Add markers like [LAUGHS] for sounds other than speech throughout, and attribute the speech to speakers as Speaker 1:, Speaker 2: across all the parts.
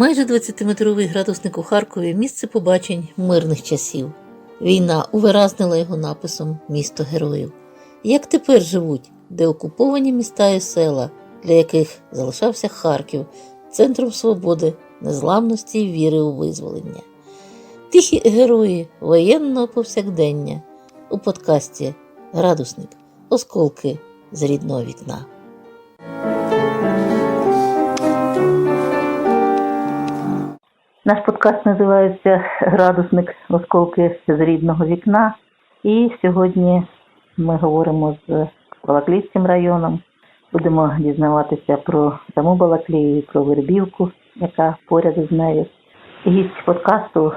Speaker 1: Майже 20-метровий градусник у Харкові місце побачень мирних часів. Війна увиразнила його написом Місто героїв. Як тепер живуть, де окуповані міста і села, для яких залишався Харків, центром свободи, незламності і віри у визволення. Тихі герої воєнного повсякдення у подкасті Градусник Осколки з рідного вікна. Наш подкаст називається Градусник Осколки з рідного вікна. І сьогодні ми говоримо з Балаклійським районом. Будемо дізнаватися про саму Балаклію і про Вербівку, яка поряд із нею. Гість подкасту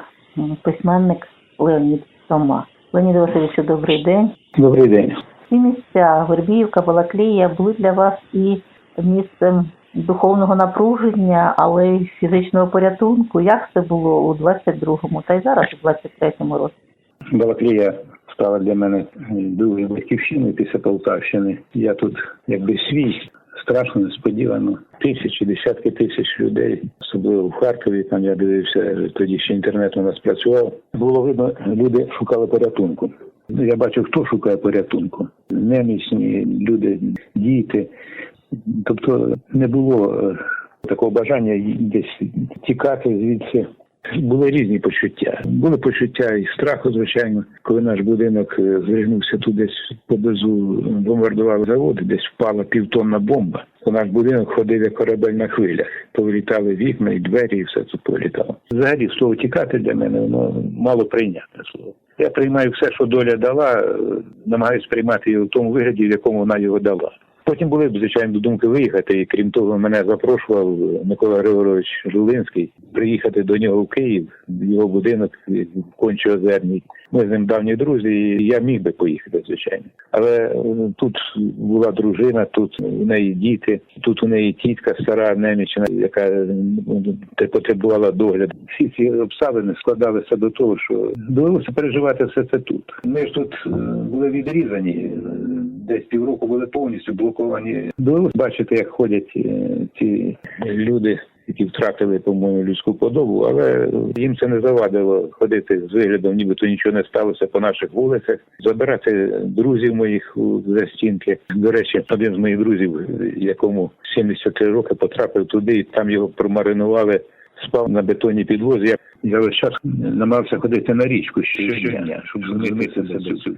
Speaker 1: письменник Леонід Тома. Леонід Васильовичу, добрий день.
Speaker 2: Добрий день.
Speaker 1: Ці місця Вербіївка, Балаклія були для вас і місцем духовного напруження, але й фізичного порятунку. Як це було у 22-му та й зараз у 23-му році?
Speaker 2: Балаклія стала для мене другою батьківщиною після Полтавщини. Я тут якби свій. Страшно несподівано. Тисячі, десятки тисяч людей, особливо в Харкові. Там я дивився, тоді ще інтернет у нас працював. Було видно, люди шукали порятунку. Я бачив, хто шукає порятунку. Немісні люди, діти. Тобто не було е, такого бажання десь тікати звідси. Були різні почуття. Були почуття і страху, звичайно, коли наш будинок е, зригнувся тут десь поблизу бомбардували завод, десь впала півтонна бомба. У наш будинок ходив як корабель на хвилях. Повилітали вікна і двері, і все тут повилітало. Взагалі слово тікати для мене воно мало прийнятне слово. Я приймаю все, що доля дала, е, намагаюся приймати його в тому вигляді, в якому вона його дала. Потім були звичайно звичайно, думки виїхати, і крім того, мене запрошував Микола Григорович Жулинський приїхати до нього в Київ, його будинок в Кончо-Озерній. Ми з ним давні друзі, і я міг би поїхати, звичайно. Але е, тут була дружина, тут у неї діти, тут у неї тітка стара немічна, яка е, потребувала догляду. Всі ці обставини складалися до того, що довелося переживати все це тут. Ми ж тут е, були відрізані, е, десь півроку були повністю блоковані. Довелося бачити, як ходять ці люди. Які втратили, по-моєму, людську подобу, але їм це не завадило ходити з виглядом, нібито нічого не сталося по наших вулицях, забирати друзів моїх у застінки. До речі, один з моїх друзів, якому 73 роки, потрапив туди, і там його промаринували, спав на бетонній підлозі. Я, я весь час намагався ходити на річку щодня, щоб змінити цю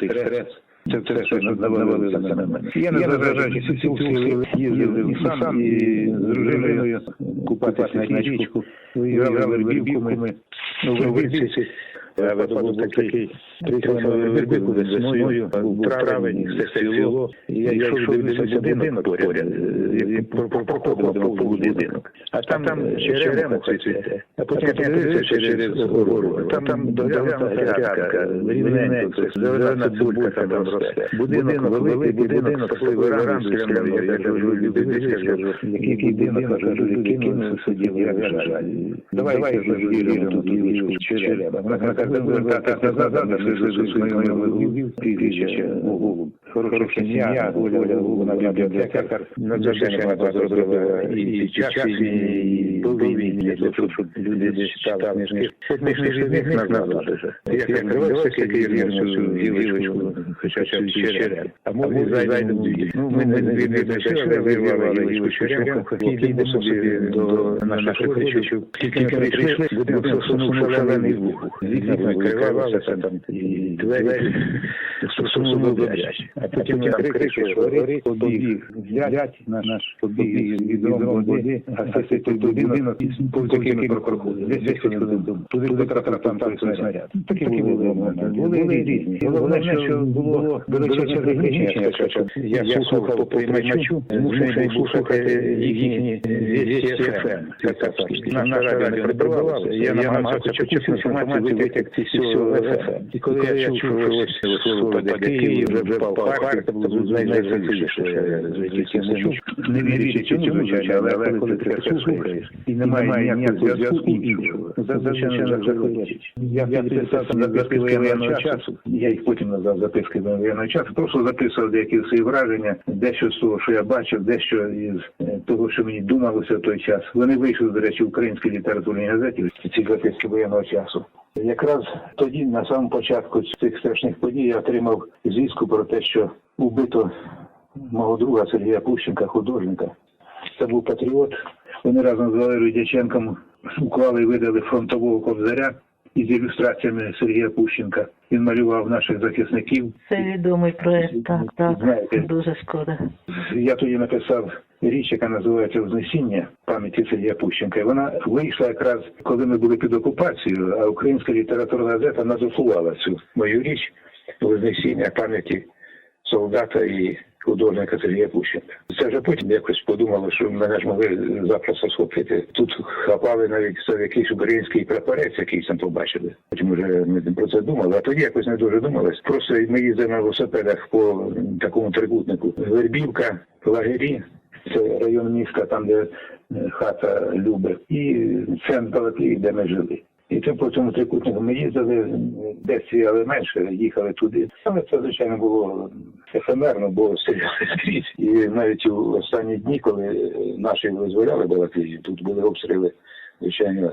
Speaker 2: цей стрес. Це все, що навалилося на мене. Я не заражаючи сили їздив і сам, і з дружиною купатися на річку. Виїжджали в Вербівку ми. Ну, Вербівці е, випадок такий. Приїхали на весною, був травень, все цвіло. І я йшов, дивився будинок поряд, е, про- проходив по будинок. А там там черемуха цвіте. А потім я подивився через гору. Там там доглянута грядка, рівненько, зелена цибулька там росте. Будинок великий, будинок з такою скляною. Я кажу, люди, дивіться, який будинок, кажу, люди кинули сиділи, як жаль. Давай, давай, кажу, віримо тут ліжку череба. Вона каже, вертатись назад, а ми вже знайомі голубів, прізвище Голуб. Хороша сім'я, Оля, вона бібліотекар, надзвичайно багато зробила і час війни, і того, щоб люди читали книжки. Них. Я хоча. А може зайдемо дві. Ну, ми не не зайшли, вирвали вілочку і йдемо собі до наших родичів. Тільки ми прийшли, будинок сунув шалений вибух. Вікна викривалися там, і двері сусунули гарячі. А потім нам крик, що горить, побіг, взять наш побіг відром води, гасити той будинок, повз який ми проходили. Десь ходили. Туди потрапив там той снаряд. Такі були моменти. Були різні. Головне, що було величезне пригнічення. Я слухав по приймачу, змушений був слухати їхні вісті ФМ. Наша радіо не перебивалося. Я намагався якусь інформацію витягти з цього ФМ. І коли я чув, що ось слово паде Київ, вже впав Харків, це було найсильніше, що я звідки не чув. Не вірячи цьому, звичайно, але коли ти таке слухаєш, і немає ніякого зв'язку іншого, звичайно заходить. Я записав там записки воєнного часу, я їх потім назвав записки воєнного часу, просто записував деякі свої враження, дещо з того, що я бачив, дещо із е, того, що мені думалося в той час. Вони вийшли, до речі, в українській літературній газеті, ці записки воєнного часу. Якраз тоді, на самому початку цих страшних подій, я отримав звістку про те, що вбито мого друга Сергія Пущенка, художника. Це був патріот. Вони разом з Валерієм Дяченком уклали і видали фронтового кобзаря із ілюстраціями Сергія Пущенка. Він малював наших захисників.
Speaker 1: Це відомий проект, так, так.
Speaker 2: Знаєте.
Speaker 1: Дуже шкода.
Speaker 2: Я тоді написав річ, яка називається Вознесіння пам'яті Сергія Пущенка. І вона вийшла якраз коли ми були під окупацією, а українська літературна газета надрукувала цю мою річ Вознесіння пам'яті солдата і художника Сергія Пущенка. Це вже потім якось подумало, що мене ж могли запросто схопити. Тут хапали навіть це якийсь український прапорець, який там побачили. Потім вже ми про це думали, а тоді якось не дуже думалось. Просто ми їздили на велосипедах по такому трикутнику. Вербівка, лагері, це район міста, там де хата Люби, і центр де ми жили. І тим по цьому трикутнику ми їздили, десь але менше, їхали туди. Але це, звичайно, було ефемерно, бо стріляли скрізь. І навіть у останні дні, коли наші визволяли Балаклію, тут були обстріли, звичайно,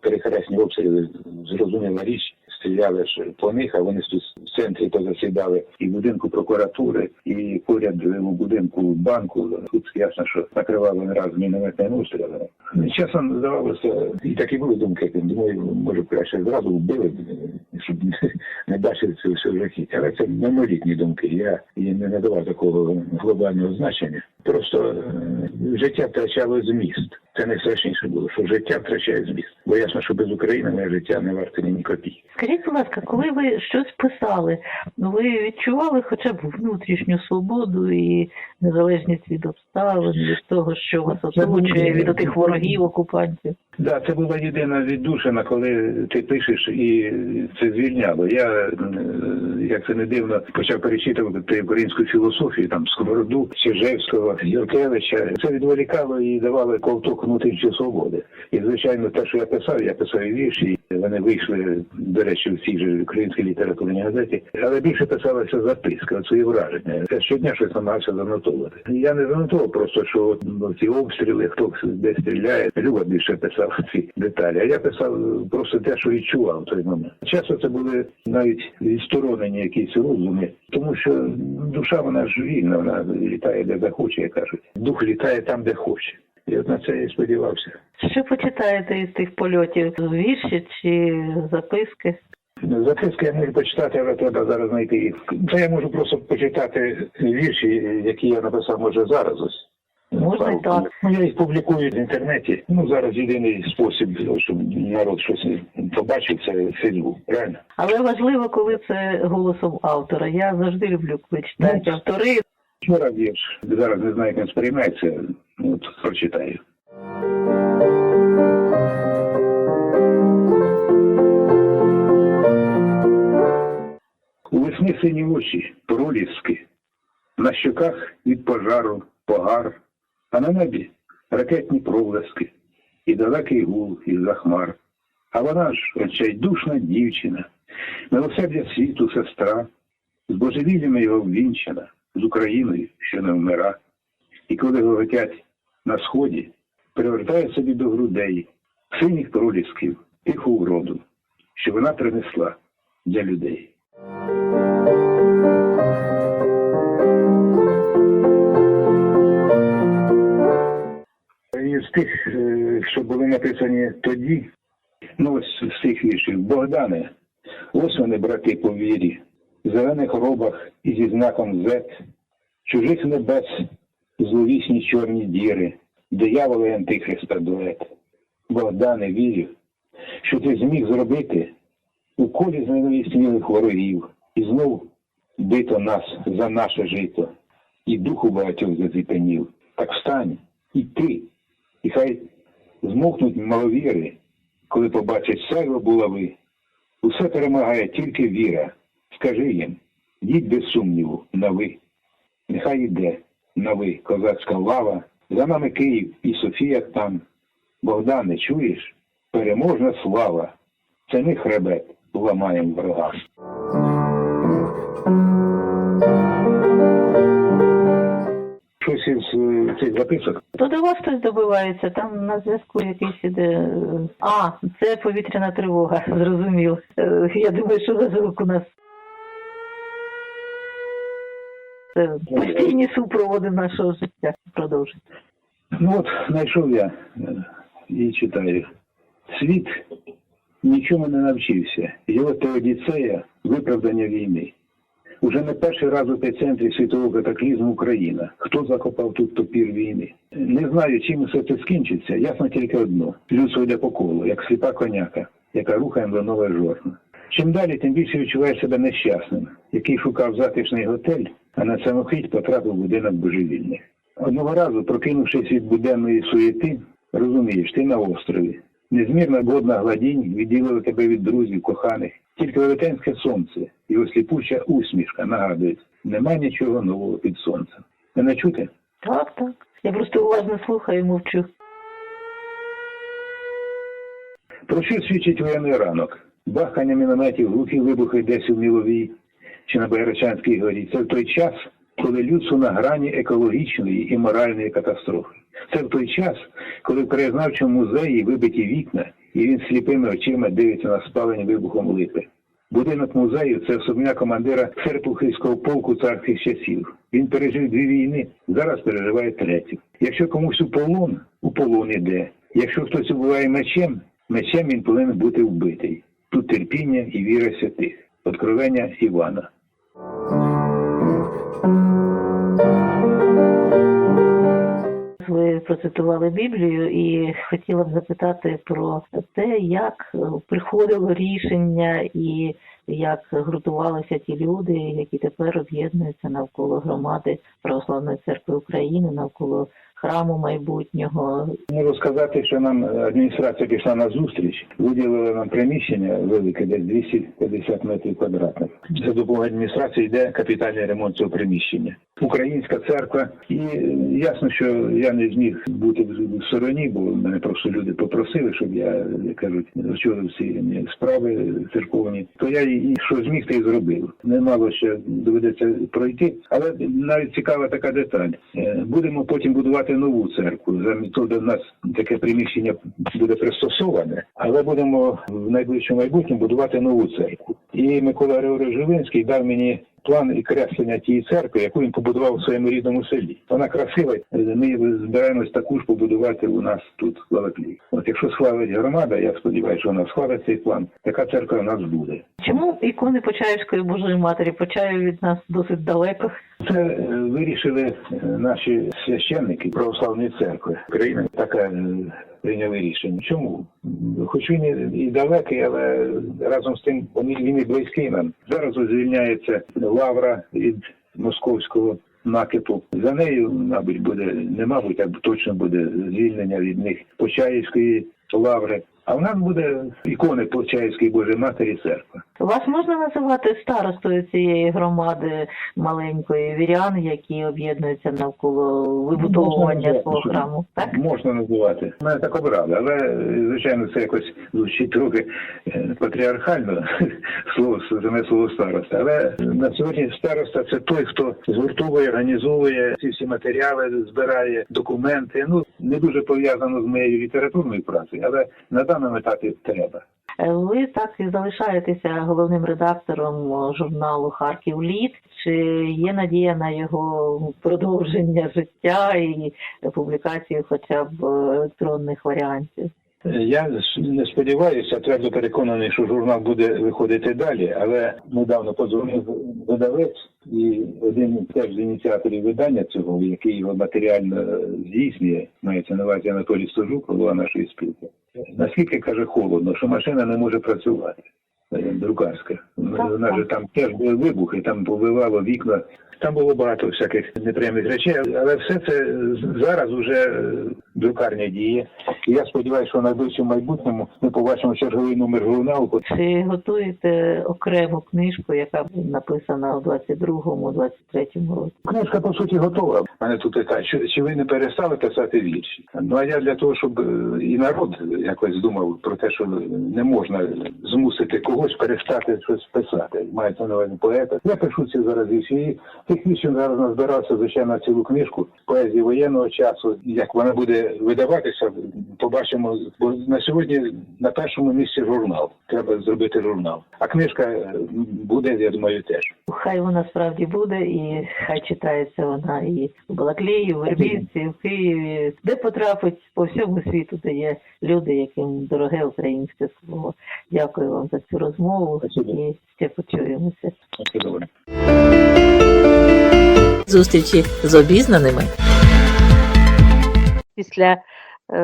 Speaker 2: перехресні обстріли, зрозуміла річ, стріляли ж по них, а вони тут в центрі позасідали і в будинку прокуратури, і поряд у будинку банку. Тут ясно, що накривали не раз мінометними обстрілами. Часом здавалося, і такі були думки. Думаю, може краще зразу вбили, щоб не бачили це все в. Але це мимолітні думки. Я їм не надавав такого глобального значення. Просто е, життя втрачало зміст. Це найстрашніше було, що життя втрачає зміст. Бо ясно, що без України моє життя не варте ні копійки.
Speaker 1: Скажіть, будь ласка, коли ви щось писали, ну, ви відчували хоча б внутрішню свободу і незалежність від обставин, від того, що вас оточує, від отих ворогів, окупантів?
Speaker 2: Да, це була єдина віддушина, коли ти пишеш і це звільняло. Я, е, як це не дивно, почав перечитувати українську філософію, там Сковороду, Чижевського, Юркевича. Це відволікало і давало ковток внутрішньої свободи. І звичайно, те, що я писав, я писав і вірші. Вони вийшли, до речі, в цій же українській літературній газеті, але більше писалася записка, свої враження. Я щодня щось намагався занотовувати. Я не занотовував просто, що ці обстріли, хто де стріляє. Люба більше писав ці деталі. А я писав просто те, що відчував в той момент. Часто це були навіть відсторонені якісь розуми, тому що душа вона ж вільна, вона літає де захоче, як кажуть. Дух літає там, де хоче. І от на це я сподівався.
Speaker 1: Що почитаєте із тих польотів? Вірші чи записки?
Speaker 2: Записки я можу почитати, але треба зараз знайти їх. Це я можу просто почитати вірші, які я написав може зараз ось.
Speaker 1: Можна і так.
Speaker 2: Ну, я їх публікую в інтернеті. Ну, зараз єдиний спосіб, щоб народ щось побачив, це Фейсбук, правильно?
Speaker 1: Але важливо, коли це голосом автора. Я завжди люблю, коли читають
Speaker 2: Ну,
Speaker 1: автори.
Speaker 2: Вчора вірш. Зараз не знаю, як він сприймається. От прочитаю. У весни сині очі, проліски, на щоках від пожару погар, а на небі ракетні проблески і далекий гул із-за хмар. А вона ж очайдушна дівчина, милосердя світу сестра, з божевіллями його ввінчена, з Україною, що не вмира. І коли летять на сході, привертає собі до грудей синіх пролісків, тиху вроду, що вона принесла для людей. Тих, е, що були написані тоді, ну ось з цих віршів, Богдане, ось вони, брати по вірі, в зелених робах і зі знаком Z, чужих небес, зловісні чорні діри, дияволи антихриста дует. Богдане, вірю, що ти зміг зробити у колі зненавіснілих ворогів, і знов бито нас за наше жито, і духу багатьох зазіпенів. Так встань, і ти, і хай змовкнуть маловіри, коли побачать сяйво булави. Усе перемагає тільки віра. Скажи їм, Їдь без сумніву на ви. Нехай іде на ви козацька лава. За нами Київ і Софія там. Богдане, чуєш? Переможна слава. Це ми хребет ламаємо ворогам. Із е, цих записок
Speaker 1: То до вас хтось добивається, там на зв'язку якийсь іде. А, це повітряна тривога, [LAUGHS] зрозуміло. Е, Я думаю, що за звук у нас. Це постійні супроводи нашого життя. Продовжуйте.
Speaker 2: Ну от знайшов я е, і читаю. Світ нічому не навчився. Його теодіцея виправдання війни. Уже не перший раз у епіцентрі світового катаклізму Україна. Хто закопав тут топір війни? Не знаю, чим все це скінчиться. Ясно тільки одно: людство йде по колу, як сліпа коняка, яка рухає до нове жорна. Чим далі, тим більше відчуває себе нещасним, який шукав затишний готель, а на самохить потрапив будинок божевільних. Одного разу, прокинувшись від буденної суєти, розумієш, ти на острові. Незмірна водна гладінь відділила тебе від друзів, коханих. Тільки велетенське сонце, його сліпуча усмішка нагадують, нема нічого нового під сонцем. Мене чути?
Speaker 1: Так, так. Я просто уважно слухаю і мовчу.
Speaker 2: Про що свідчить воєнний ранок? Бахання мінометів, глухі вибухи десь у Міловій чи на Байрачанській горі. Це в той час, коли людство на грані екологічної і моральної катастрофи. Це в той час, коли в краєзнавчому музеї вибиті вікна, і він сліпими очима дивиться на спалені вибухом липи. Будинок музею це особняк командира Серпухівського полку царських часів. Він пережив дві війни, зараз переживає третю. Якщо комусь у полон, у полон іде. Якщо хтось убиває мечем, мечем він повинен бути вбитий. Тут терпіння і віра святих. Откровення Івана.
Speaker 1: Процитували Біблію і хотіла б запитати про те, як приходило рішення і як грутувалися ті люди, які тепер об'єднуються навколо громади Православної церкви України, навколо храму майбутнього.
Speaker 2: Можу сказати, що нам адміністрація пішла на зустріч, виділила нам приміщення велике, десь 250 метрів квадратних. За допомогою адміністрації йде капітальний ремонт цього приміщення. Українська церква, і ясно, що я не зміг бути в стороні, бо мене просто люди попросили, щоб я кажуть очолив всі справи церковні. То я і що зміг, то і зробив. Немало ще доведеться пройти, але навіть цікава така деталь. Е, Будемо потім будувати нову церкву. Замість де нас таке приміщення буде пристосоване, але будемо в найближчому майбутньому будувати нову церкву. І Микола Григорович Живинський дав мені план і креслення тієї церкви, яку він побудував у своєму рідному селі. Вона красива. Ми збираємось таку ж побудувати у нас тут в Лаваклі. От якщо схвалить громада, я сподіваюся, що вона схвалить цей план. Така церква у нас буде.
Speaker 1: Чому ікони Почаївської Божої Матері Почаїв від нас досить далеко?
Speaker 2: Це е, вирішили е, наші священники православної церкви. Україна таке е, прийняли рішення. Чому? Хоч він і- далекий, але разом з тим він і близький нам. Зараз звільняється лавра від московського накипу. За нею, мабуть, буде не мабуть, а точно буде звільнення від них Почаївської лаври. А в нас буде ікони Почаївської Божої Матері церква.
Speaker 1: Вас можна називати старостою цієї громади маленької вірян, які об'єднуються навколо вибудовування свого храму, так?
Speaker 2: Можна називати. Мене так обрали, але звичайно це якось звучить трохи е, патріархально [LAUGHS] слово саме слово староста. Але на сьогодні староста це той, хто згуртовує, організовує ці всі матеріали, збирає документи. Ну не дуже пов'язано з моєю літературною працею, але на даному етапі треба.
Speaker 1: Е, Ви так і залишаєтеся головним редактором журналу Харків Літ. Чи є надія на його продовження життя і публікацію хоча б е, електронних варіантів?
Speaker 2: Я не сподіваюся, твердо переконаний, що журнал буде виходити далі, але недавно подзвонив видавець і один теж з ініціаторів видання цього, який його матеріально здійснює, мається на увазі Анатолій Стожук, голова нашої спілки. Наскільки каже холодно, що машина не може працювати. е, Друкарська. Вона ж там теж були вибухи, там побивало вікна. Там було багато всяких неприємних речей, але все це зараз уже друкарня діє. І я сподіваюся, що в найближчому майбутньому ми побачимо черговий номер журналу.
Speaker 3: Чи готуєте окрему книжку, яка написана у 22-му, 23-му році?
Speaker 2: Книжка по суті готова. Мене тут питають, чи, чи ви не перестали писати вірші? Ну а я для того, щоб е, і народ якось думав про те, що не можна змусити когось перестати щось писати. Мається на увазі поета. Я пишу ці зараз вірші. Тих зараз назбирався звичайно цілу книжку поезії воєнного часу. Як вона буде видаватися, побачимо. Бо на сьогодні на першому місці журнал. Треба зробити журнал. А книжка е, буде, я думаю, теж.
Speaker 3: Хай вона справді буде, і хай читається вона і в Балаклії, в Вербівці, в Києві, де потрапить по всьому світу, де є люди, яким дороге українське слово. Дякую вам за цю розмову
Speaker 2: Спасибо.
Speaker 3: і ще почуємося.
Speaker 2: Добре.
Speaker 1: Зустрічі з обізнаними. Після е,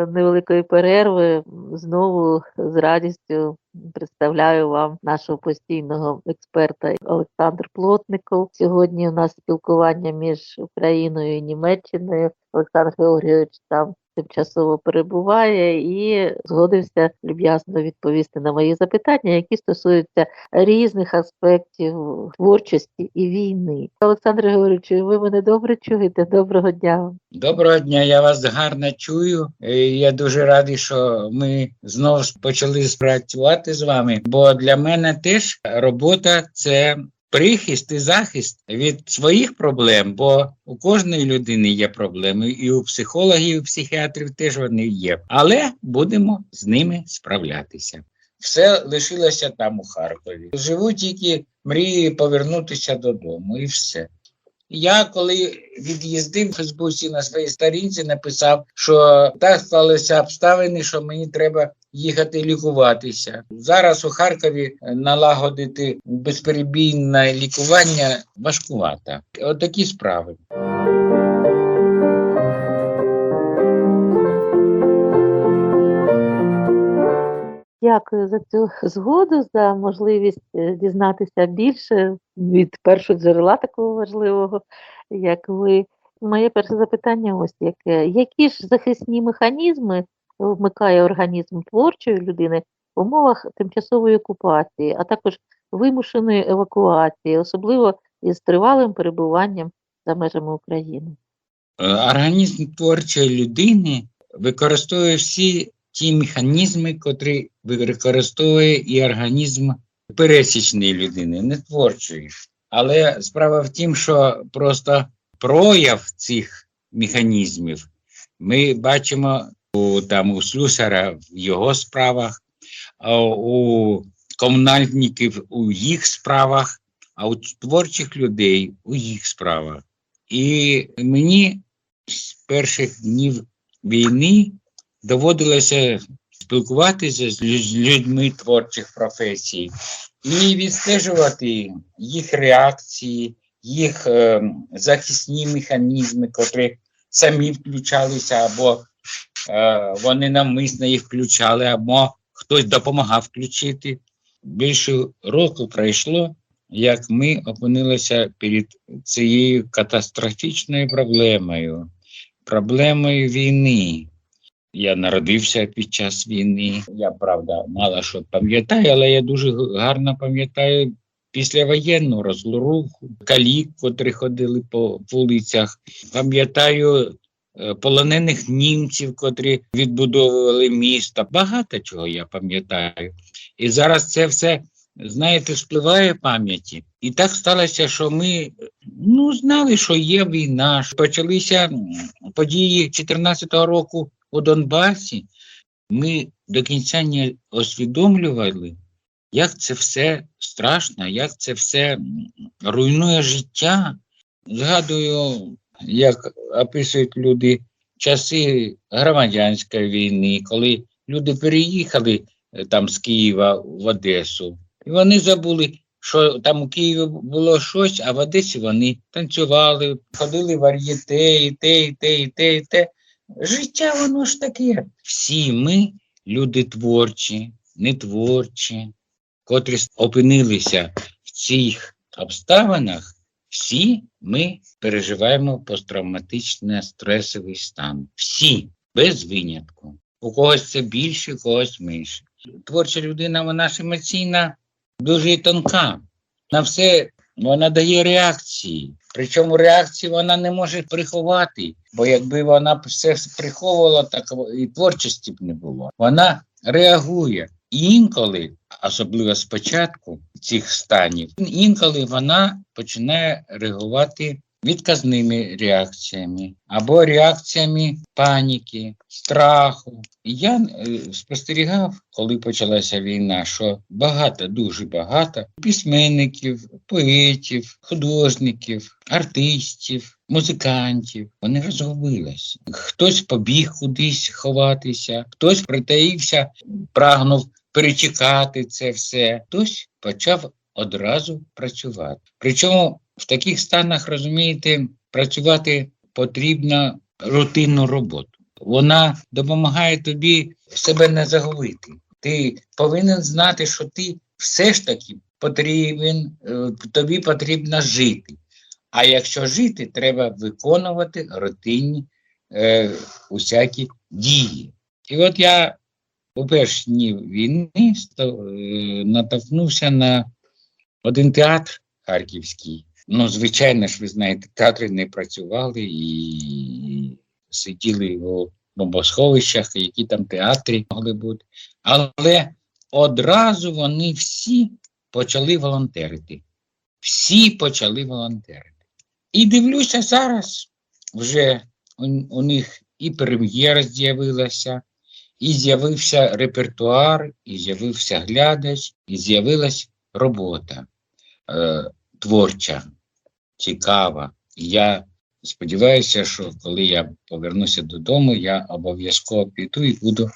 Speaker 1: невеликої перерви знову з радістю представляю вам нашого постійного експерта Олександр Плотников. Сьогодні у нас спілкування між Україною і Німеччиною. Олександр Георгійович там тимчасово перебуває і згодився люб'язно відповісти на мої запитання, які стосуються різних аспектів творчості і війни. Олександр Георгійович, ви мене добре чуєте? Доброго дня.
Speaker 4: Доброго дня, я вас гарно чую. Е, Я дуже радий, що ми знову почали спрацювати з вами. Бо для мене теж робота це прихист і захист від своїх проблем, бо у кожної людини є проблеми, і у психологів, і у психіатрів теж вони є. Але будемо з ними справлятися. Все лишилося там у Харкові. Живу тільки мрією повернутися додому, і все. Я коли від'їздив в Фейсбуці на своїй сторінці, написав, що так склалися обставини, що мені треба їхати лікуватися. Зараз у Харкові налагодити безперебійне лікування важкувато. Отакі справи.
Speaker 1: Дякую за цю згоду, за можливість е, дізнатися більше від першого джерела такого важливого, як ви. Моє перше запитання ось яке. Які ж захисні механізми вмикає організм творчої людини в умовах тимчасової окупації, а також вимушеної евакуації, особливо із тривалим перебуванням за межами України?
Speaker 4: Е, Організм творчої людини використовує всі ті механізми, котрі використовує і організм пересічної людини, не творчої. Але справа в тім, що просто прояв цих механізмів ми бачимо у, там, у слюсара в його справах, у комунальників у їх справах, а у творчих людей у їх справах. І мені з перших днів війни доводилося спілкуватися з людьми творчих професій і відстежувати їх реакції, їх е, захисні механізми, котрі самі включалися, або вони навмисно їх включали, або хтось допомагав включити. Більше року пройшло, як ми опинилися перед цією катастрофічною проблемою, проблемою війни. Я народився під час війни. Я правда мало що пам'ятаю, але я дуже гарно пам'ятаю післявоєнну розруху, калік, котрі ходили по вулицях. Пам'ятаю е, полонених німців, котрі відбудовували місто. Багато чого я пам'ятаю. І зараз це все, знаєте, спливає пам'яті. І так сталося, що ми ну, знали, що є війна. що Почалися події 2014 року у Донбасі. Ми до кінця не усвідомлювали, як це все страшно, як це все руйнує життя. Згадую, як описують люди часи громадянської війни, коли люди переїхали е, там з Києва в Одесу, і вони забули, що там у Києві було щось, а в Одесі вони танцювали, ходили в вар'єте, і те, і те, і те, і те. Життя воно ж таке. Всі ми люди творчі, нетворчі, котрі опинилися в цих обставинах, всі ми переживаємо посттравматичний стресовий стан. Всі. без винятку. У когось це більше, у когось менше. Творча людина, вона ж емоційна, дуже тонка. На все вона дає реакції. Причому реакції вона не може приховати, бо якби вона все приховувала, так і творчості б не було. Вона реагує. І інколи, особливо спочатку цих станів, інколи вона починає реагувати відказними реакціями або реакціями паніки, страху. Я е, спостерігав, коли почалася війна, що багато, дуже багато письменників, поетів, художників, артистів, музикантів вони розгубилися. Хтось побіг кудись ховатися, хтось притаївся, прагнув перечекати це все. Хтось почав одразу працювати. Причому в таких станах, розумієте, працювати потрібно рутинну роботу. Вона допомагає тобі себе не загубити. Ти повинен знати, що ти все ж таки потрібен, е, тобі потрібно жити. А якщо жити, треба виконувати рутинні е, усякі дії. І от я у перші дні війни е, натовкнувся на один театр харківський. Ну, звичайно ж, ви знаєте, театри не працювали і сиділи у бомбосховищах, які там театрі могли бути. Але одразу вони всі почали волонтерити. Всі почали волонтерити. І дивлюся зараз, вже у, у них і прем'єра з'явилася, і з'явився репертуар, і з'явився глядач, і з'явилась робота е, творча, цікава. І я сподіваюся, що коли я повернуся додому, я обов'язково піду і буду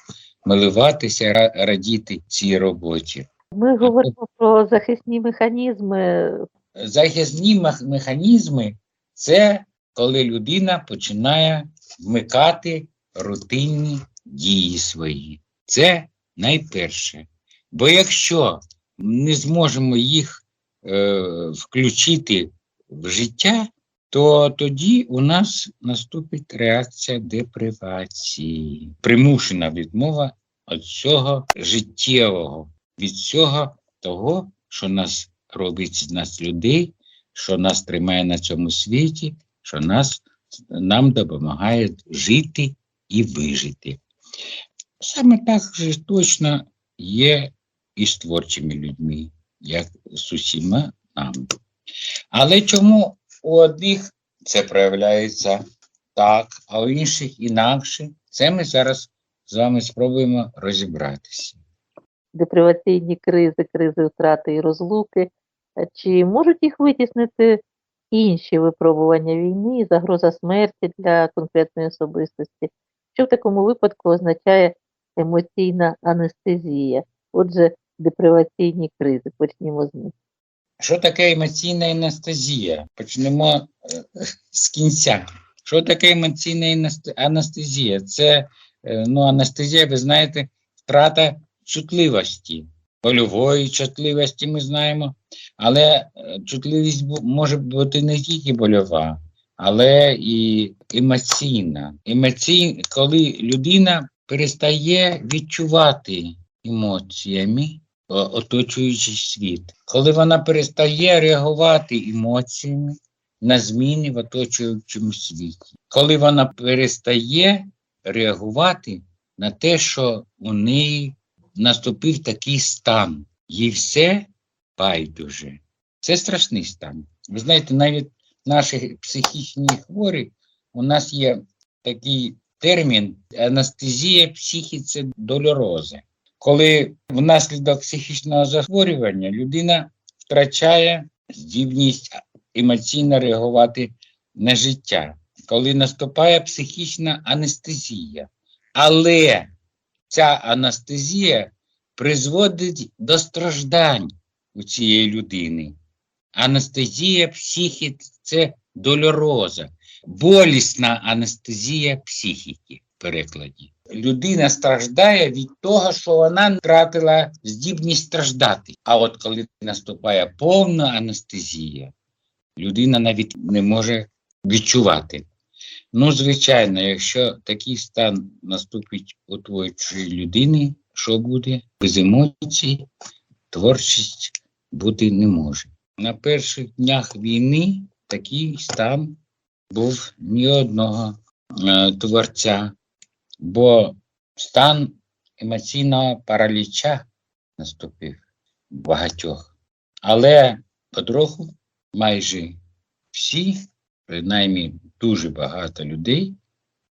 Speaker 4: милуватися, радіти цій роботі.
Speaker 3: Ми говоримо про захисні механізми.
Speaker 4: Захисні механізми це коли людина починає вмикати рутинні дії свої. Це найперше. Бо якщо не зможемо їх е, включити в життя, то тоді у нас наступить реакція депривації, примушена відмова від цього життєвого, від цього того, що нас робить з нас людей, що нас тримає на цьому світі, що нас, нам допомагає жити і вижити. Саме так же точно є і з творчими людьми, як з усіма нами. Але чому у одних це проявляється так, а у інших інакше? Це ми зараз з вами спробуємо розібратися.
Speaker 3: деприваційні кризи, кризи втрати і розлуки, чи можуть їх витіснити інші випробування війни загроза смерті для конкретної особистості? Що в такому випадку означає емоційна анестезія? Отже, деприваційні кризи, почнімо з них.
Speaker 4: Що таке емоційна анестезія? Почнемо е, з кінця. Що таке емоційна анесте- анестезія? Це е, ну, анестезія, ви знаєте, втрата чутливості, больової чутливості ми знаємо, але е, чутливість може бути не тільки больова, але і емоційна. Емоцій, коли людина перестає відчувати емоціями оточуючий світ, коли вона перестає реагувати емоціями на зміни в оточуючому світі, коли вона перестає реагувати на те, що у неї наступив такий стан, їй все байдуже. Це страшний стан. Ви знаєте, навіть наші психічні хворі, у нас є такий термін анестезія психіці дольорози. Коли внаслідок психічного захворювання людина втрачає здібність емоційно реагувати на життя, коли наступає психічна анестезія. Але ця анестезія призводить до страждань у цієї людини. Анестезія психіки це дольороза, болісна анестезія психіки в перекладі. Людина страждає від того, що вона втратила здібність страждати. А от коли наступає повна анестезія, людина навіть не може відчувати. Ну, звичайно, якщо такий стан наступить у творчої людини, що буде? Без емоцій творчість бути не може. На перших днях війни такий стан був ні одного е, творця, бо стан емоційного параліча наступив багатьох. Але потроху майже всі, принаймні дуже багато людей,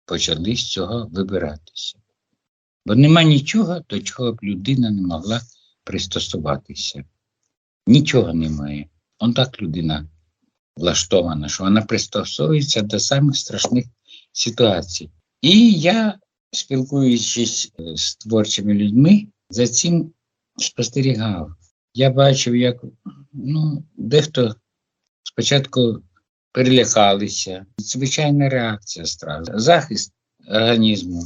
Speaker 4: почали з цього вибиратися. Бо нема нічого, до чого б людина не могла пристосуватися. Нічого немає. Он так людина влаштована, що вона пристосовується до самих страшних ситуацій. І я, спілкуючись е, з творчими людьми, за цим спостерігав. Я бачив, як ну, дехто спочатку перелякалися. Звичайна реакція страху, захист організму,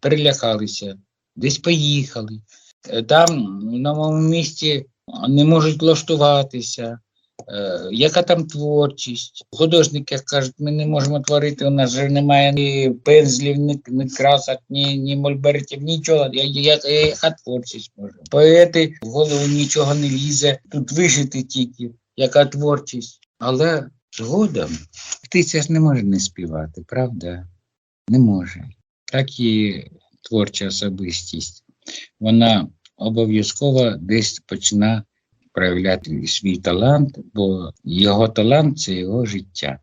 Speaker 4: перелякалися, десь поїхали. Е, Там в новому місті не можуть влаштуватися. Е, яка там творчість? Художники кажуть, ми не можемо творити, у нас же немає ні пензлів, ні, ні красок, ні, ні мольбертів, нічого. Я, я, я, яка творчість може? Поети в голову нічого не лізе, тут вижити тільки, яка творчість. Але згодом птиця ж не може не співати, правда? Не може. Так і творча особистість. Вона обов'язково десь починає проявляти свій талант, бо його талант це його життя.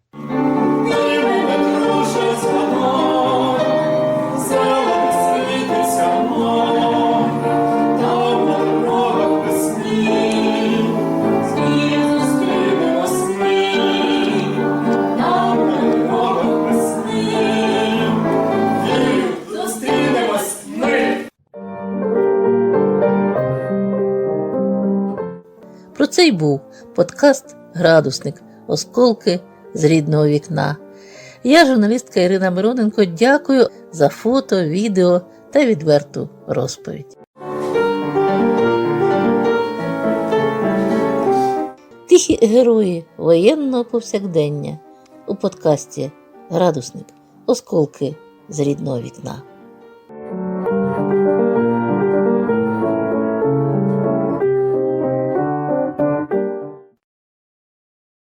Speaker 1: Був подкаст Градусник Осколки з рідного вікна. Я, журналістка Ірина Мироненко, дякую за фото, відео та відверту розповідь. Тихі герої воєнного повсякдення у подкасті Градусник Осколки з рідного вікна.